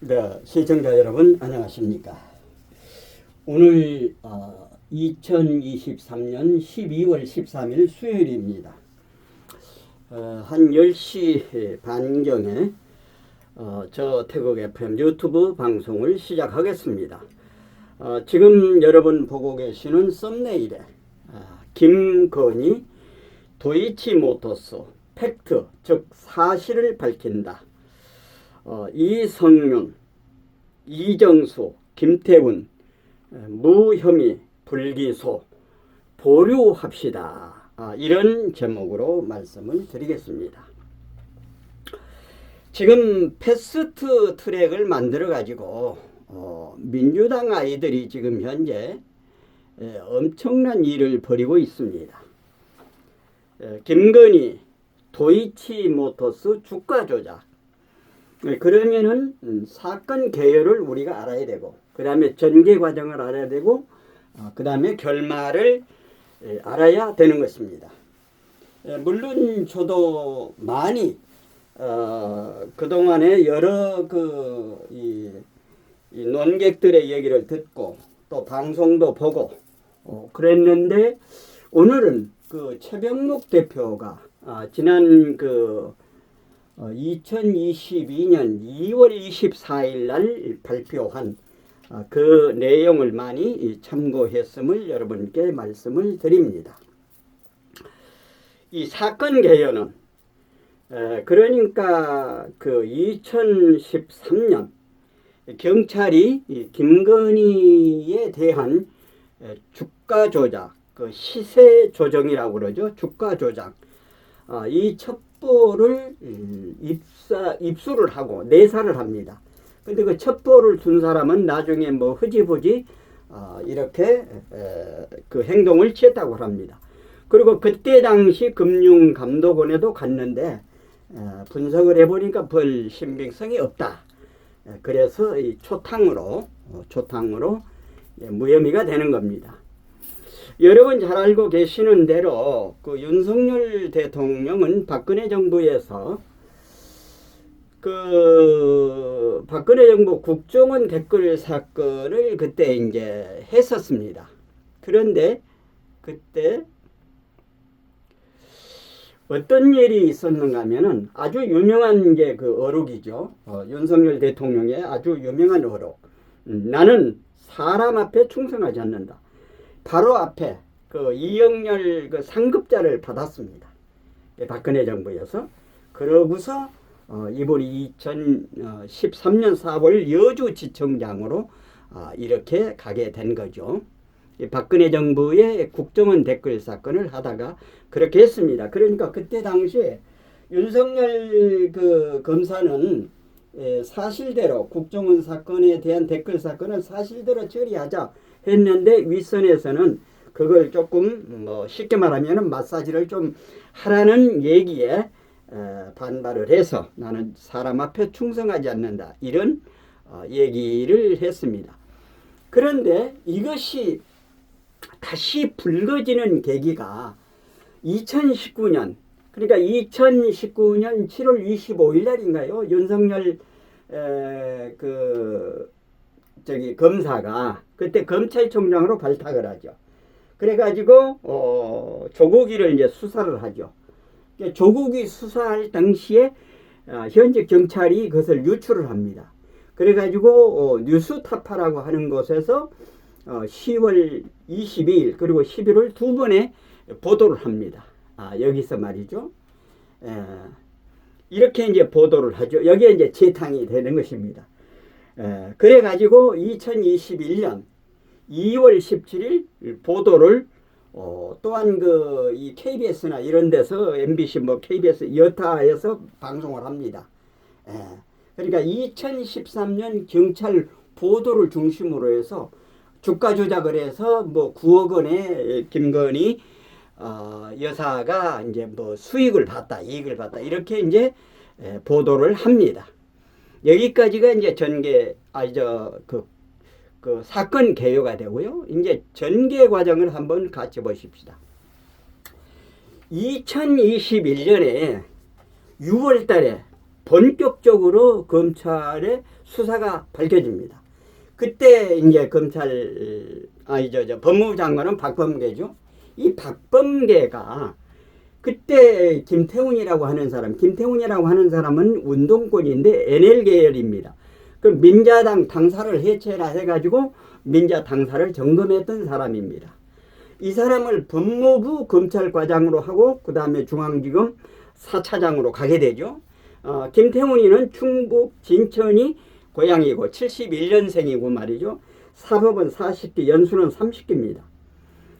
네, 시청자 여러분 안녕하십니까? 오늘 어, 2023년 12월 13일 수요일입니다. 어, 한 10시 반경에 어, 저 태국 FM 유튜브 방송을 시작하겠습니다. 어, 지금 여러분 보고 계시는 썸네일에 아, 김건희 도이치모터스 팩트 즉 사실을 밝힌다. 어, 이성윤, 이정수, 김태훈 에, 무혐의 불기소 보류합시다. 아, 이런 제목으로 말씀을 드리겠습니다. 지금 패스트 트랙을 만들어 가지고 어, 민주당 아이들이 지금 현재 에, 엄청난 일을 벌이고 있습니다. 에, 김건희 도이치모터스 주가 조작 네, 그러면은 음, 사건 개요를 우리가 알아야 되고 그 다음에 전개 과정을 알아야 되고 그 다음에 결말을 에, 알아야 되는 것입니다. 에, 물론 저도 많이 어, 그동안에 여러 그 이, 이 논객들의 얘기를 듣고 또 방송도 보고 어, 그랬는데 오늘은 그 최병록 대표가 아, 지난 그 어, 2022년 2월 24일 날 발표한 어, 그 내용을 많이 참고했음을 여러분께 말씀을 드립니다. 이 사건 개요는 에, 그러니까 그 2013년 경찰이 이 김건희에 대한 에, 주가 조작, 그 시세 조정이라고 그러죠. 주가 조작. 아, 이 첩보를 음, 입사 입수를 하고 내사를 합니다. 근데 그 첩보를 준 사람은 나중에 뭐 흐지부지 어, 이렇게 에, 그 행동을 취했다고 합니다. 그리고 그때 당시 금융감독원에도 갔는데 에, 분석을 해보니까 벌 신빙성이 없다. 에, 그래서 이 초탕으로 어, 초탕으로 예, 무혐의가 되는 겁니다. 여러분 잘 알고 계시는 대로 그 윤석열 대통령은 박근혜 정부에서 그 박근혜 정부 국정원 댓글 사건을 그때 이제 했었습니다. 그런데 그때 어떤 일이 있었는가 하면은 아주 유명한 게 그 어록이죠. 어, 윤석열 대통령의 아주 유명한 어록. 음, 나는 사람 앞에 충성하지 않는다. 바로 앞에 그 이영렬 그 상급자를 받았습니다. 예, 박근혜 정부에서 그러고서 어, 이번이 2013년 4월 여주지청장으로 아, 이렇게 가게 된 거죠. 이 박근혜 정부의 국정원 댓글 사건을 하다가 그렇게 했습니다. 그러니까 그때 당시에 윤석열 그 검사는 에, 사실대로 국정원 사건에 대한 댓글 사건을 사실대로 처리하자 했는데 윗선에서는 그걸 조금 뭐 쉽게 말하면 마사지를 좀 하라는 얘기에 에, 반발을 해서 나는 사람 앞에 충성하지 않는다 이런 어, 얘기를 했습니다. 그런데 이것이 다시 불거지는 계기가 2019년 그러니까 2019년 7월 25일 날인가요? 윤석열 에, 그 저기 검사가 그때 검찰총장으로 발탁을 하죠. 그래가지고 어, 조국이를 이제 수사를 하죠. 그러니까 조국이 수사할 당시에 어, 현직 경찰이 그것을 유출을 합니다. 그래가지고 어, 뉴스타파라고 하는 곳에서 어, 10월 22일 그리고 11월 두 번에 보도를 합니다. 아, 여기서 말이죠. 에, 이렇게 이제 보도를 하죠. 여기에 이제 재탕이 되는 것입니다. 에, 그래가지고 2021년 2월 17일 보도를 어, 또한 그 이 KBS나 이런 데서 MBC 뭐 KBS 여타에서 방송을 합니다. 에, 그러니까 2013년 경찰 보도를 중심으로 해서 주가 조작을 해서 뭐 9억 원의 김건희 어, 여사가 이제 뭐 수익을 봤다, 이익을 봤다 이렇게 이제 에, 보도를 합니다. 여기까지가 이제 전개 아저그 그 사건 개요가 되고요. 이제 전개 과정을 한번 같이 보십시다. 2021년에 6월 달에 본격적으로 검찰의 수사가 밝혀집니다. 그때 이제 검찰 아니 저, 저 법무부 장관은 박범계죠. 이 박범계가 그때 김태훈이라고 하는 사람, 김태훈이라고 하는 사람은 운동권인데 NL 계열입니다. 그 민자당 당사를 해체라 해가지고 민자 당사를 점검했던 사람입니다. 이 사람을 법무부 검찰과장으로 하고 그 다음에 중앙지검 사차장으로 가게 되죠. 어, 김태훈이는 충북 진천이 고향이고 71년생이고 말이죠. 사법은 40기, 연수는 30기입니다.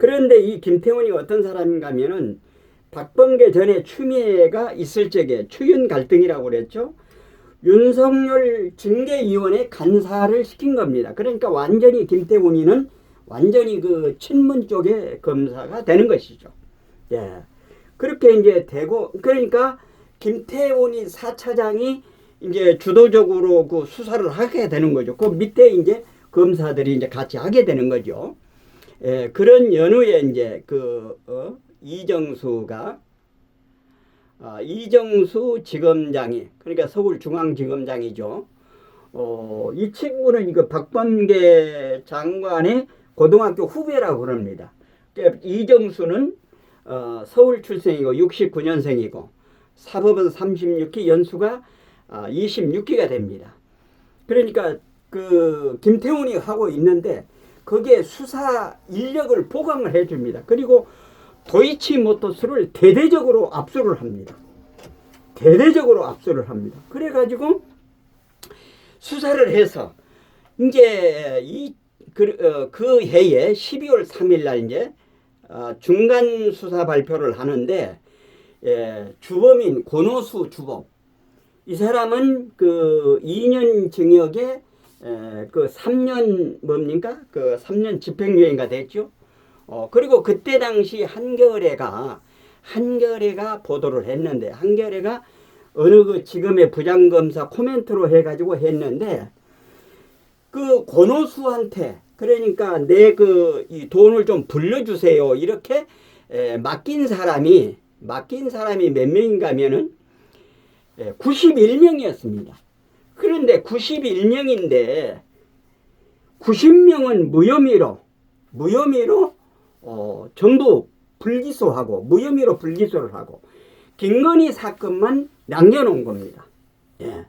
그런데 이 김태훈이 어떤 사람인가 하면은 박범계 전에 추미애가 있을 적에 추윤 갈등이라고 그랬죠. 윤석열 징계위원회 간사를 시킨 겁니다. 그러니까 완전히 김태훈이는 완전히 그 친문 쪽의 검사가 되는 것이죠. 예. 그렇게 이제 되고 그러니까 김태훈이 사차장이 이제 주도적으로 그 수사를 하게 되는 거죠. 그 밑에 이제 검사들이 이제 같이 하게 되는 거죠. 예, 그런 연후에 이제 그 어, 이정수가 아, 이정수 지검장이 그러니까 서울중앙지검장이죠. 어, 이 친구는 이거 박범계 장관의 고등학교 후배라고 그럽니다. 그러니까 이정수는 어, 서울 출생이고 69년생이고 사법은 36기 연수가 아, 26기가 됩니다. 그러니까 그 김태훈이 하고 있는데 거기에 수사 인력을 보강을 해줍니다. 그리고 도이치모터스를 대대적으로 압수를 합니다. 대대적으로 압수를 합니다. 그래가지고 수사를 해서 이제 이 그 어, 그 해에 12월 3일 날 이제 어, 중간 수사 발표를 하는데 예, 주범인 권오수 주범 이 사람은 그 2년 징역에 에, 그 3년 뭡니까? 그 3년 집행유예가 됐죠. 어, 그리고 그때 당시 한겨레가 한겨레가 보도를 했는데 한겨레가 어느 그 지금의 부장검사 코멘트로 해가지고 했는데 그 권오수한테 그러니까 내 그 이 돈을 좀 불러주세요 이렇게 에, 맡긴 사람이 맡긴 사람이 몇 명인가면은 91명이었습니다. 그런데 91명인데 90명은 무혐의로 무혐의로 어, 전부 불기소하고 무혐의로 불기소를 하고 김건희 사건만 남겨놓은 겁니다. 예.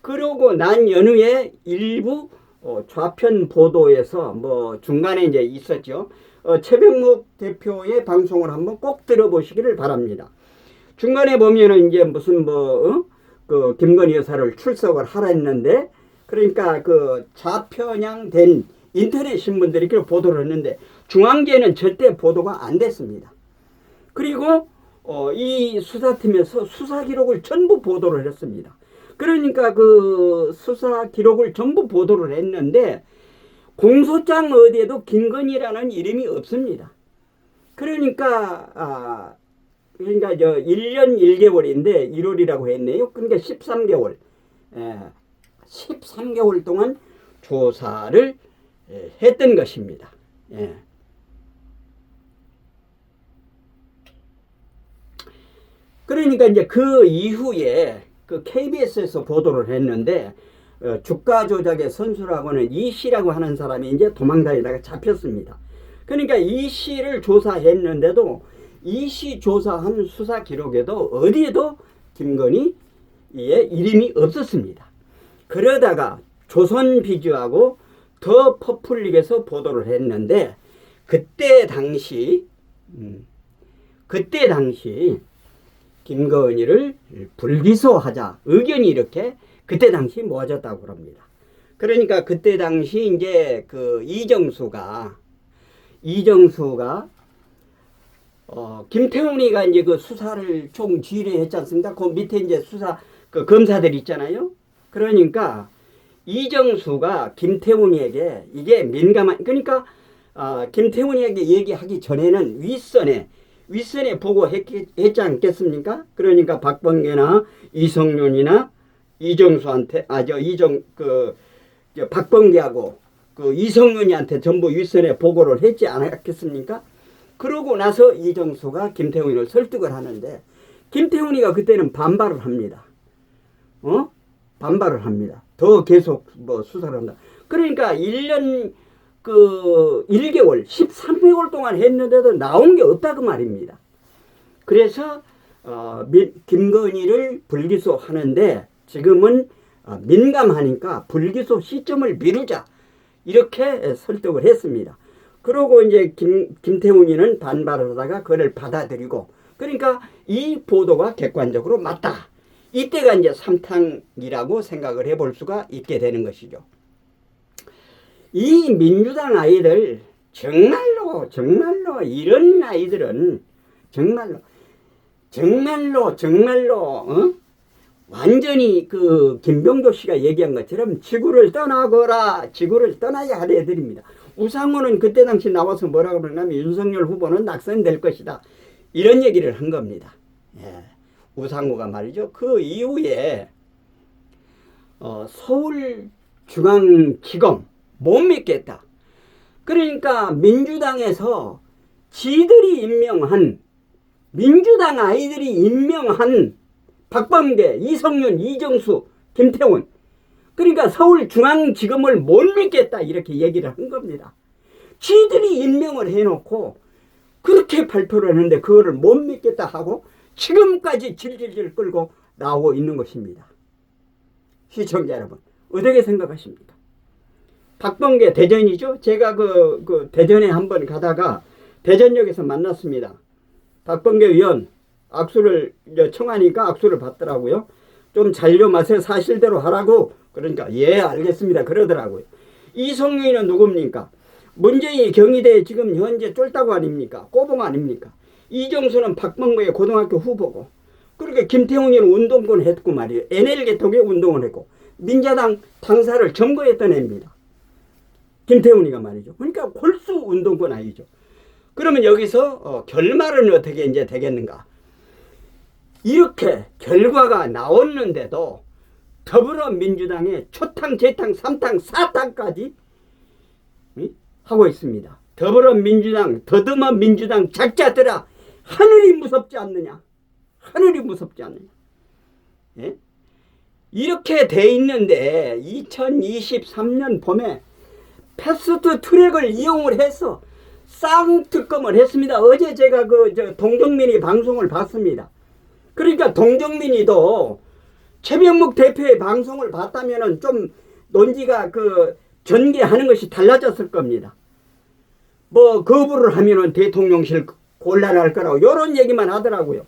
그러고 난 연후에 일부 어, 좌편 보도에서 뭐 중간에 이제 있었죠. 어, 최병목 대표의 방송을 한번 꼭 들어보시기를 바랍니다. 중간에 보면은 이제 무슨 뭐, 어? 그 김건희 여사를 출석을 하라 했는데, 그러니까 그 좌편향된 인터넷 신문들이 그 보도를 했는데, 중앙계는 절대 보도가 안 됐습니다. 그리고, 어, 이 수사팀에서 수사 기록을 전부 보도를 했습니다. 그러니까 그 수사 기록을 전부 보도를 했는데, 공소장 어디에도 김건희라는 이름이 없습니다. 그러니까, 아, 그러니까 저 1년 1개월인데 1월이라고 했네요. 그러니까 13개월. 예, 13개월 동안 조사를 예, 했던 것입니다. 예. 그러니까 이제 그 이후에 그 KBS에서 보도를 했는데 어, 주가 조작의 선수라고는 이 씨라고 하는 사람이 이제 도망다니다가 잡혔습니다. 그러니까 이 씨를 조사했는데도 이시 조사한 수사 기록에도 어디에도 김건희의 이름이 없었습니다. 그러다가 조선 비주하고 더 퍼플릭에서 보도를 했는데 그때 당시 음, 그때 당시 김건희를 불기소하자 의견이 이렇게 그때 당시 모아졌다고 합니다. 그러니까 그때 당시 이제 그 이정수가 이정수가 어, 김태훈이가 이제 그 수사를 총 지휘했지 않습니까? 그 밑에 이제 수사 그 검사들 있잖아요. 그러니까 이정수가 김태훈이에게 이게 민감한 그러니까 어, 김태훈이에게 얘기하기 전에는 윗선에 윗선에 보고 했, 했지 않겠습니까? 그러니까 박범계나 이성윤이나 이정수한테 아저 이정 그 박범계하고 그 이성윤이한테 전부 윗선에 보고를 했지 않았겠습니까? 그러고 나서 이정수가 김태훈이를 설득을 하는데 김태훈이가 그때는 반발을 합니다. 어? 반발을 합니다. 더 계속 뭐 수사를 한다. 그러니까 1년 그 1개월, 13개월 동안 했는데도 나온 게 없다 그 말입니다. 그래서 어, 민- 김건희를 불기소 하는데 지금은 어, 민감하니까 불기소 시점을 미루자 이렇게 설득을 했습니다. 그러고 이제 김, 김태훈이는 반발하다가 그를 받아들이고 그러니까 이 보도가 객관적으로 맞다. 이때가 이제 삼탕이라고 생각을 해볼 수가 있게 되는 것이죠. 이 민주당 아이들 정말로 정말로 이런 아이들은 정말로 정말로 정말로 어? 완전히 그 김병조 씨가 얘기한 것처럼 지구를 떠나거라 지구를 떠나야 할 애들입니다. 우상호는 그때 당시 나와서 뭐라 그러냐면 윤석열 후보는 낙선될 것이다 이런 얘기를 한 겁니다. 예. 우상호가 말이죠. 그 이후에 어, 서울중앙지검 못 믿겠다. 그러니까 민주당에서 지들이 임명한 민주당 아이들이 임명한 박범계, 이성윤, 이정수, 김태훈 그러니까 서울중앙지검을 못 믿겠다 이렇게 얘기를 한 겁니다. 지들이 임명을 해놓고 그렇게 발표를 했는데 그거를 못 믿겠다 하고 지금까지 질질질 끌고 나오고 있는 것입니다. 시청자 여러분 어떻게 생각하십니까? 박범계 대전이죠. 제가 그, 그 대전에 한번 가다가 대전역에서 만났습니다. 박범계 의원 악수를 청하니까 악수를 받더라고요. 좀 잔료 맛에 사실대로 하라고 그러니까 예 알겠습니다 그러더라고요. 이성윤이는 누굽니까? 문재인이 경희대에 지금 현재 쫄다고 아닙니까? 꼬봉 아닙니까? 이정수는 박범계의 고등학교 후보고 그러니까 김태훈이는 운동권 했고 말이에요. NL개통에 운동을 했고 민자당 당사를 점거했던 애입니다. 김태훈이가 말이죠. 그러니까 골수 운동권 아니죠. 그러면 여기서 어, 결말은 어떻게 이제 되겠는가? 이렇게 결과가 나왔는데도 더불어민주당의 초탕, 재탕, 삼탕, 사탕까지 이? 하고 있습니다. 더불어민주당, 더듬어 민주당 작자들아 하늘이 무섭지 않느냐? 하늘이 무섭지 않느냐? 예? 이렇게 돼 있는데 2023년 봄에 패스트 트랙을 이용을 해서 쌍특검을 했습니다. 어제 제가 그저 동정민이 방송을 봤습니다. 그러니까 동정민이도 최병묵 대표의 방송을 봤다면은 좀 논지가 그 전개하는 것이 달라졌을 겁니다. 뭐 거부를 하면은 대통령실 곤란할 거라고 이런 얘기만 하더라고요.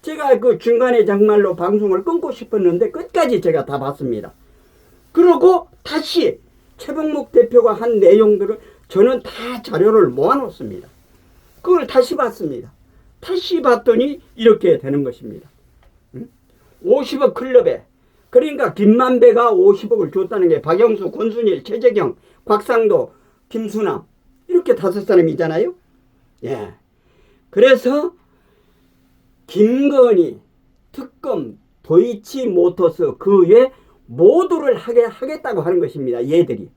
제가 그 중간에 정말로 방송을 끊고 싶었는데 끝까지 제가 다 봤습니다. 그러고 다시 최병묵 대표가 한 내용들을 저는 다 자료를 모아놓습니다. 그걸 다시 봤습니다. 다시 봤더니 이렇게 되는 것입니다. 응? 50억 클럽에 그러니까 김만배가 50억을 줬다는 게 박영수, 권순일, 최재경, 곽상도, 김수남 이렇게 다섯 사람이잖아요. 예. 그래서 김건희, 특검, 도이치 모터스 그 외 모두를 하게 하겠다고 하는 것입니다. 얘들이.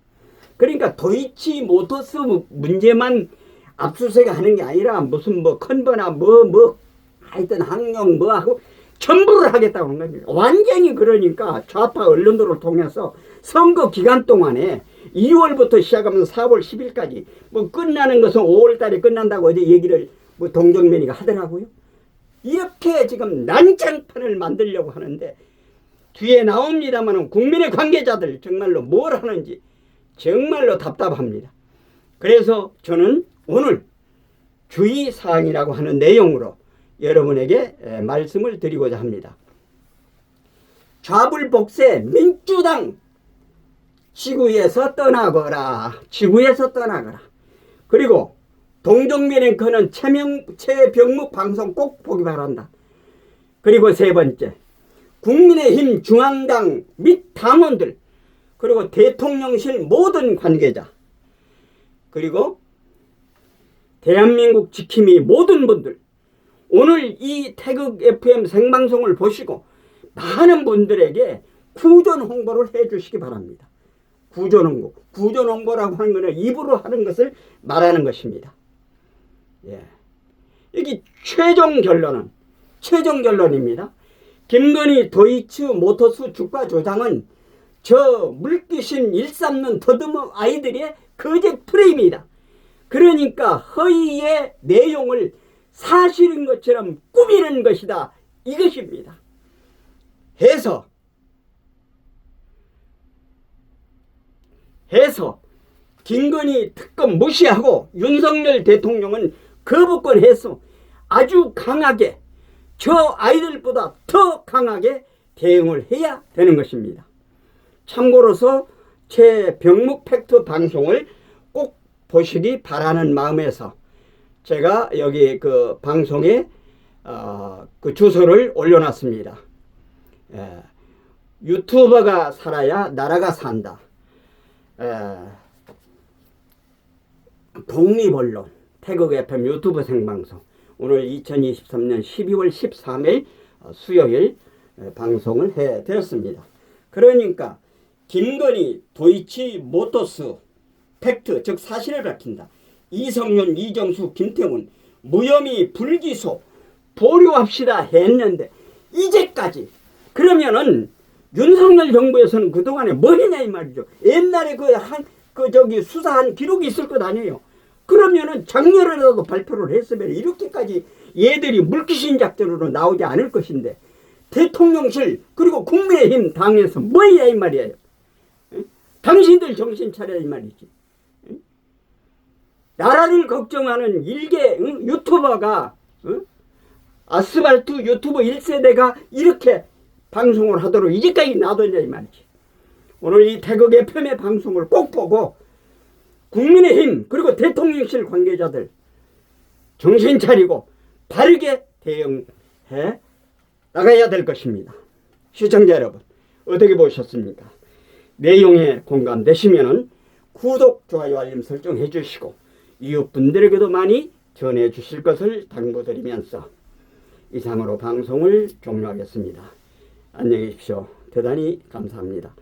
그러니까 도이치 모터스 문제만 압수수색 하는 게 아니라 무슨 뭐 컨버나 뭐뭐 하여튼 항용 뭐 하고 전부를 하겠다고 하는 겁니다. 완전히 그러니까 좌파 언론들을 통해서 선거 기간 동안에 2월부터 시작하면서 4월 10일까지 뭐 끝나는 것은 5월 달에 끝난다고 어제 얘기를 뭐 동정면이가 하더라고요. 이렇게 지금 난장판을 만들려고 하는데 뒤에 나옵니다만은 국민의 관계자들 정말로 뭘 하는지 정말로 답답합니다. 그래서 저는 오늘 주의사항이라고 하는 내용으로 여러분에게 에, 말씀을 드리고자 합니다. 좌불복세 민주당 지구에서 떠나거라. 지구에서 떠나거라. 그리고 동정민 앵커는 최명, 최병묵 방송 꼭 보기 바란다. 그리고 세 번째, 국민의힘 중앙당 및 당원들, 그리고 대통령실 모든 관계자, 그리고 대한민국 지킴이 모든 분들, 오늘 이 태극 FM 생방송을 보시고 많은 분들에게 구전 홍보를 해 주시기 바랍니다. 구전 홍보. 구전 홍보라고 하는 것은 입으로 하는 것을 말하는 것입니다. 예. 여기 최종 결론은 최종 결론입니다. 김건희 도이츠 모터스 주가 조장은 저 물귀신 일삼는 더듬어 아이들의 거짓 프레임이다. 그러니까 허위의 내용을 사실인 것처럼 꾸미는 것이다. 이것입니다. 해서 해서 김건희 특검 무시하고 윤석열 대통령은 거부권 해서 아주 강하게 저 아이들보다 더 강하게 대응을 해야 되는 것입니다. 참고로서 제 병목 팩트 방송을 꼭 보시기 바라는 마음에서 제가 여기 그 방송에 어, 그 주소를 올려놨습니다. 예, 유튜버가 살아야 나라가 산다. 예, 독립언론 태극 FM 유튜브 생방송 오늘 2023년 12월 13일 어, 수요일 에, 방송을 해 드렸습니다. 그러니까 김건희 도이치 모토스 팩트 즉 사실을 밝힌다. 이성윤, 이정수, 김태훈 무혐의 불기소 보류합시다 했는데 이제까지 그러면은 윤석열 정부에서는 그동안에 뭐 했냐 이 말이죠. 옛날에 그 한 그 저기 수사한 기록이 있을 것 아니에요. 그러면은 작년에라도 발표를 했으면 이렇게까지 얘들이 물귀신 작전으로 나오지 않을 것인데 대통령실 그리고 국민의힘 당에서 뭐야 이 말이에요. 응? 당신들 정신 차려 이 말이지. 응? 나라를 걱정하는 일개 응? 유튜버가 응? 아스팔트 유튜버 1세대가 이렇게 방송을 하도록 이제까지 놔뒀냐 이 말이지. 오늘 이 태극 FM의 방송을 꼭 보고 국민의힘 그리고 대통령실 관계자들 정신 차리고 바르게 대응해 나가야 될 것입니다. 시청자 여러분 어떻게 보셨습니까? 내용에 공감되시면은 구독, 좋아요, 알림 설정해 주시고 이웃분들에게도 많이 전해 주실 것을 당부드리면서 이상으로 방송을 종료하겠습니다. 안녕히 계십시오. 대단히 감사합니다.